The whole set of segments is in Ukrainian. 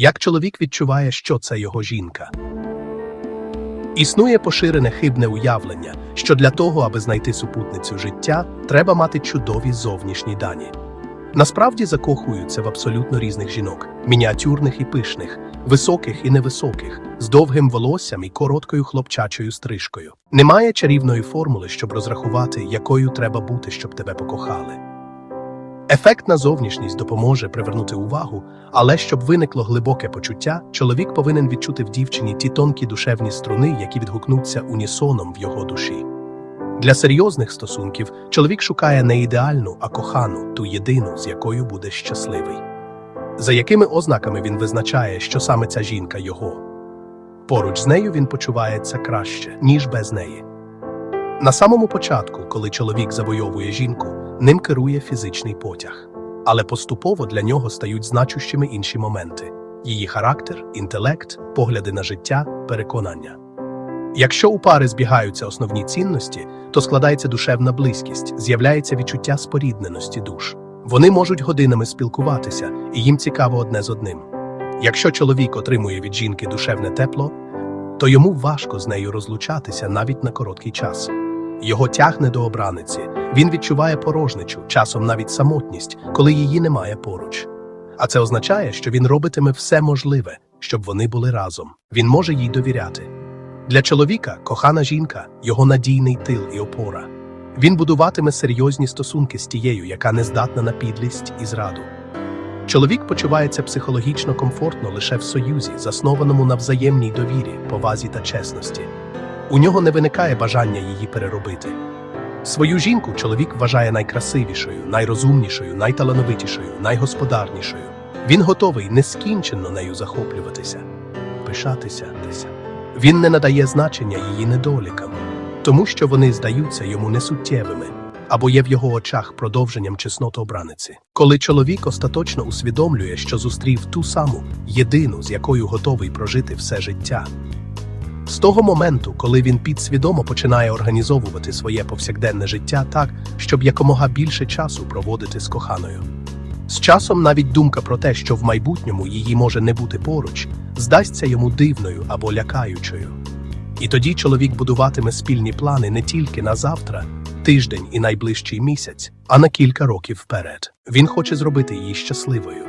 Як чоловік відчуває, що це його жінка? Існує поширене хибне уявлення, що для того, аби знайти супутницю життя, треба мати чудові зовнішні дані. Насправді закохуються в абсолютно різних жінок: мініатюрних і пишних, високих і невисоких, з довгим волоссям і короткою хлопчачою стрижкою. Немає чарівної формули, щоб розрахувати, якою треба бути, щоб тебе покохали. Ефектна зовнішність допоможе привернути увагу, але щоб виникло глибоке почуття, чоловік повинен відчути в дівчині ті тонкі душевні струни, які відгукнуться унісоном в його душі. Для серйозних стосунків чоловік шукає не ідеальну, а кохану, ту єдину, з якою буде щасливий. За якими ознаками він визначає, що саме ця жінка його? Поруч з нею він почувається краще, ніж без неї. На самому початку, коли чоловік завойовує жінку, ним керує фізичний потяг. Але поступово для нього стають значущими інші моменти: її характер, інтелект, погляди на життя, переконання. Якщо у пари збігаються основні цінності, то складається душевна близькість, з'являється відчуття спорідненості душ. Вони можуть годинами спілкуватися, і їм цікаво одне з одним. Якщо чоловік отримує від жінки душевне тепло, то йому важко з нею розлучатися навіть на короткий час. Його тягне до обраниці, він відчуває порожничу, часом навіть самотність, коли її немає поруч. А це означає, що він робитиме все можливе, щоб вони були разом. Він може їй довіряти. Для чоловіка кохана жінка його надійний тил і опора. Він будуватиме серйозні стосунки з тією, яка не здатна на підлість і зраду. Чоловік почувається психологічно комфортно лише в союзі, заснованому на взаємній довірі, повазі та чесності. У нього не виникає бажання її переробити. Свою жінку чоловік вважає найкрасивішою, найрозумнішою, найталановитішою, найгосподарнішою. Він готовий нескінченно нею захоплюватися, пишатися. Він не надає значення її недолікам, тому що вони здаються йому несуттєвими або є в його очах продовженням чеснот обраниці. Коли чоловік остаточно усвідомлює, що зустрів ту саму єдину, з якою готовий прожити все життя. З того моменту, коли він підсвідомо починає організовувати своє повсякденне життя так, щоб якомога більше часу проводити з коханою. З часом навіть думка про те, що в майбутньому її може не бути поруч, здасться йому дивною або лякаючою. І тоді чоловік будуватиме спільні плани не тільки на завтра, тиждень і найближчий місяць, а на кілька років вперед. Він хоче зробити її щасливою.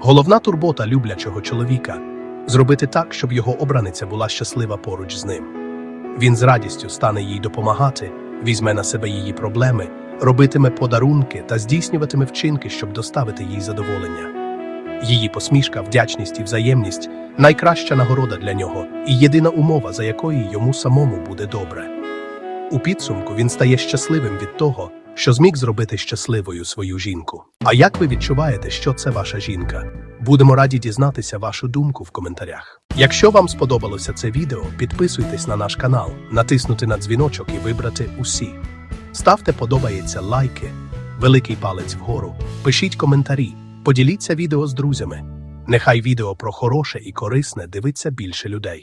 Головна турбота люблячого чоловіка зробити так, щоб його обраниця була щаслива поруч з ним. Він з радістю стане їй допомагати, візьме на себе її проблеми, робитиме подарунки та здійснюватиме вчинки, щоб доставити їй задоволення. Її посмішка, вдячність і взаємність найкраща нагорода для нього і єдина умова, за якої йому самому буде добре. У підсумку він стає щасливим від того, що зміг зробити щасливою свою жінку. А як ви відчуваєте, що це ваша жінка? Будемо раді дізнатися вашу думку в коментарях. Якщо вам сподобалося це відео, підписуйтесь на наш канал, натиснути на дзвіночок і вибрати усі. Ставте подобається лайки, великий палець вгору, пишіть коментарі, поділіться відео з друзями. Нехай відео про хороше і корисне дивиться більше людей.